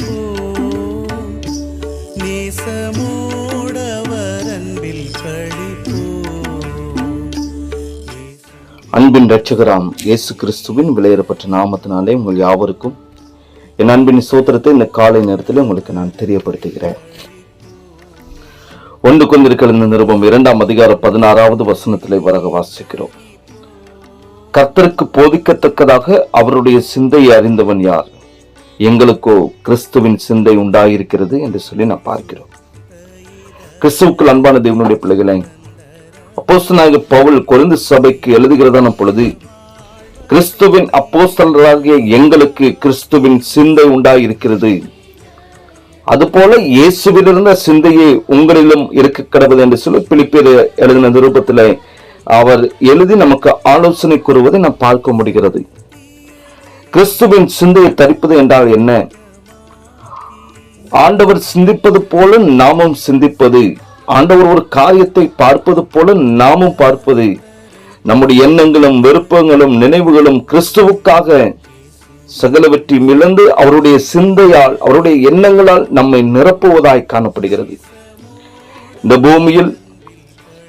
போ நேசமோடவரன்பில் கழிப்போ அன்பின் ரட்சகராம் இயேசு கிறிஸ்துவின் விளையிடப்பட்ட நாமத்தினாலே உங்கள் யாவருக்கும் என் அன்பின் சூத்திரத்தை இந்த காலை நேரத்தில் உங்களுக்கு நான் தெரியப்படுத்துகிறேன். ஒன்று கொண்டிருக்கிற இந்த நிருபம் இரண்டாம் அதிகார பதினாறாவது வசனத்திலே வரக வாசிக்கிறோம். கர்த்தருக்கு போதிக்கத்தக்கதாக அவருடைய சிந்தையை அறிந்தவன் யார்? எங்களுக்கோ கிறிஸ்துவின் சிந்தை உண்டாயிருக்கிறது என்று சொல்லி நான் பார்க்கிறோம். கிறிஸ்துவுக்குள் அன்பான தேவனுடைய பிள்ளைகளை அப்போஸ்தலனாகிய பவுல் குறைந்து சபைக்கு எழுதுகிறதான பொழுது கிறிஸ்துவின் அப்போஸ்தலராகிய எங்களுக்கு கிறிஸ்துவின் சிந்தை உண்டாயிருக்கிறது. அதுபோல இயேசுவிலிருந்த சிந்தையே உங்களிலும் இருக்க கிடவது என்று சொல்லி பிலிப்பியர் எழுதின நிருபத்தில் அவர் எழுதி நமக்கு ஆலோசனை கூறுவதை நாம் பார்க்க முடிகிறது. கிறிஸ்துவின் சிந்தையை தரிப்பது என்றால் என்ன? ஆண்டவர் சிந்திப்பது போல நாமும் சிந்திப்பது. ஆண்டவர் ஒரு காரியத்தை பார்ப்பது போல நாமும் பார்ப்பது. நம்முடைய எண்ணங்களும் விருப்பங்களும் நினைவுகளும் கிறிஸ்துவுக்காக சகலவற்றை மிளந்து அவருடைய சிந்தையால் அவருடைய எண்ணங்களால் நம்மை நிரப்புவதாய் காணப்படுகிறது. இந்த பூமியில்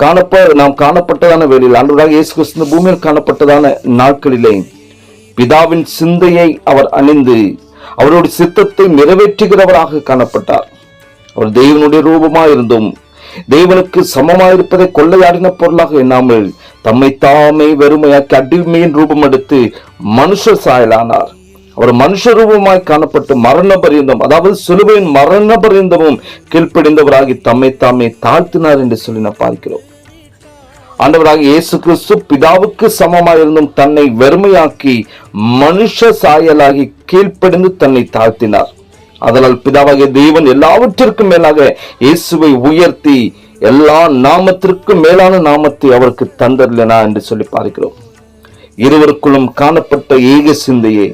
காணப்ப நாம் காணப்பட்டதான வேலையில் ஆண்டவராக இயேசு கிறிஸ்து பூமியில் காணப்பட்டதான நாட்களிலே பிதாவின் சிந்தையை அவர் அணிந்து அவருடைய சித்தத்தை நிறைவேற்றுகிறவராக காணப்பட்டார். அவர் தெய்வனுடைய ரூபமாக இருந்தும் தேவனுக்கு சமமாயிருப்பதை கொள்ளையாடின பொருளாக எண்ணாமல் தம்மை தாமே வெறுமையாக்கி அடிமையின் ரூபம் எடுத்து மனுஷ சாயலானார். அவர் மனுஷ ரூபமாய் காணப்பட்டு மரண பரியந்தம் அதாவது சிலுவையின் மரண பரியந்தமும் கீழ்ப்படிந்தவராகி தம்மை தாமே தாழ்த்தினார் என்று சொல்லி நான் பார்க்கிறோம். ஆண்டவராக இயேசு கிறிஸ்து பிதாவுக்கு சமமாயிருந்தும் தன்னை வெறுமையாக்கி மனுஷ சாயலாகி கீழ்ப்படிந்து தன்னை தாழ்த்தினார். அதனால் பிதாவாகிய தேவன் எல்லாவற்றிற்கும் மேலாக இயேசுவை உயர்த்தி எல்லா நாமத்திற்கும் மேலான நாமத்தை அவருக்கு தந்தர்லனா என்று சொல்லி பார்க்கிறோம். இருவருக்குள்ளும் காணப்பட்ட ஏக சிந்தையே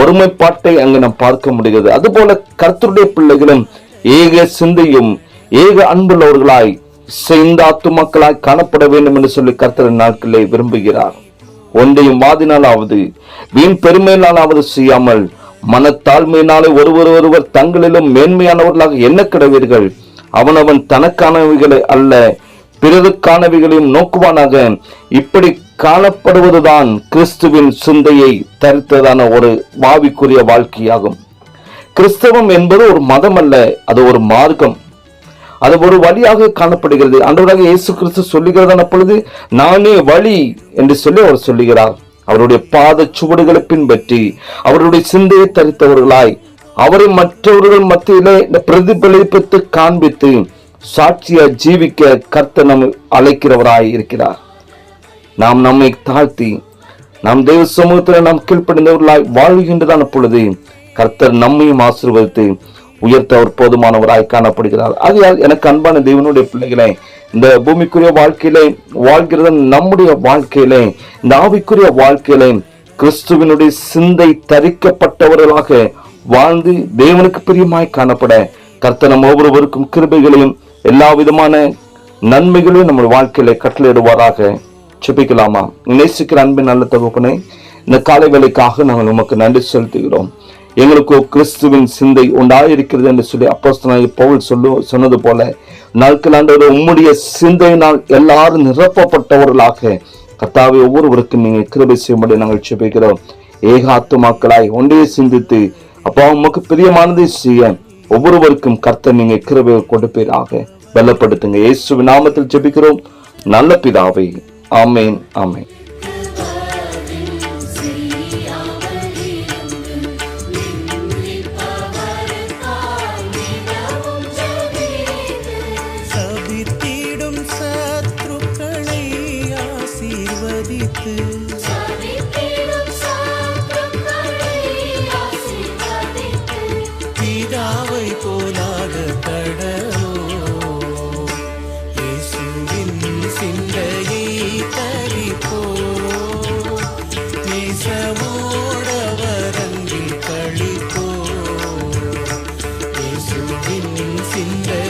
ஒருமைப்பாட்டை அங்கு நாம் பார்க்க முடிகிறது. அதுபோல கர்த்தருடைய பிள்ளைகளும் ஏக சிந்தையும் ஏக அன்புள்ளவர்களாய் செய்த ஆத்துமாக்களாய் காணப்பட வேண்டும் என்று சொல்லி கர்த்தர் நாட்களை விரும்புகிறார். ஒன்றையும் வாதினாலாவது வீண் பெருமையினாலாவது செய்யாமல் மனத்தாழ்மையினாலே ஒருவர் ஒருவர் தங்களிலும் மேன்மையானவர்களாக என்ன கிடவீர்கள் அவனவன் தனக்கானவைகளை அல்ல பிறருக்கானவைகளையும் நோக்குவானாக. இப்படி காணப்படுவதுதான் கிறிஸ்துவின் சிந்தையை தரித்ததான ஒரு வாவிக்குரிய வாழ்க்கையாகும். கிறிஸ்தவம் என்பது ஒரு மதம் அல்ல அது ஒரு மார்க்கம். அது ஒரு வழியாக காணப்படுகிறது. அன்றவராக இயேசு கிறிஸ்து சொல்லுகிறதான பொழுது நானே வழி என்று சொல்லி அவர் சொல்லுகிறார். அவருடைய பாத சுவடுகளை பின்பற்றி அவருடைய சிந்தையை தரித்தவர்களாய் அவரை மற்றவர்கள் மத்தியிலே இந்த பிரதிபலிப்பத்தை காண்பித்து சாட்சியா ஜீவிக்க கர்த்தர் நம் அழைக்கிறவராய் இருக்கிறார். நாம் நம்மை தாழ்த்தி நாம் தெய்வ சமூகத்தில் நாம் கீழ்ப்படைந்தவர்களாய் வாழ்கின்றதான பொழுது கர்த்தர் நம்மையும் ஆசிர்வதித்து உயர்த்த அவர் போதுமானவராய் காணப்படுகிறார். ஆகையால் எனக்கு அன்பான தேவனுடைய பிள்ளைகளே இந்த பூமிக்குரிய வாழ்க்கையிலே வாழ்கிறது நம்முடைய வாழ்க்கையிலே இந்த ஆவிக்குரிய வாழ்க்கையிலே கிறிஸ்துவனுடைய சிந்தை தரிக்கப்பட்டவர்களாக வாழ்ந்து தேவனுக்கு பிரியமாய் காணப்பட கர்த்தனம் ஒவ்வொருவருக்கும் கிருபைகளையும் எல்லா விதமான நன்மைகளையும் நம்முடைய வாழ்க்கையில கட்டளையிடுவாராக. சிப்பிக்கலாமா நேசிக்கிற அன்பின் நல்ல தகுப்பனை இந்த காலை வேலைக்காக நாங்கள் உமக்கு நன்றி செலுத்துகிறோம். எங்களுக்கோ கிறிஸ்துவின் சிந்தை உண்டாயிருக்கிறது என்று சொல்லி அப்போஸ்தலனாகிய பவுல் சொல்லு சொன்னது போல நாட்கள் ஆண்டவர் உம்முடைய சிந்தையினால் எல்லாரும் நிரப்பப்பட்டவர்களாக கர்த்தாவை ஒவ்வொருவருக்கும் நீங்கள் கிருபை செய்யும்படி நாங்கள் செபிக்கிறோம் ஏகாத்துமாக்களாய் ஒன்றையே சிந்தித்து அப்பா உமக்கு பிரியமானதை செய்ய ஒவ்வொருவருக்கும் கர்த்தர் நீங்கள் கிருபை கொடுப்பீராக. பலப்படுத்துங்க. இயேசுவின் நாமத்தில் ஜெபிக்கிறோம். நல்ல பிதாவை. ஆமேன் ஆமேன். சிந்தையை தரிப்போ? நேசமோடவரங்கில் கழிப்போ இயேசுவின் சிந்தையை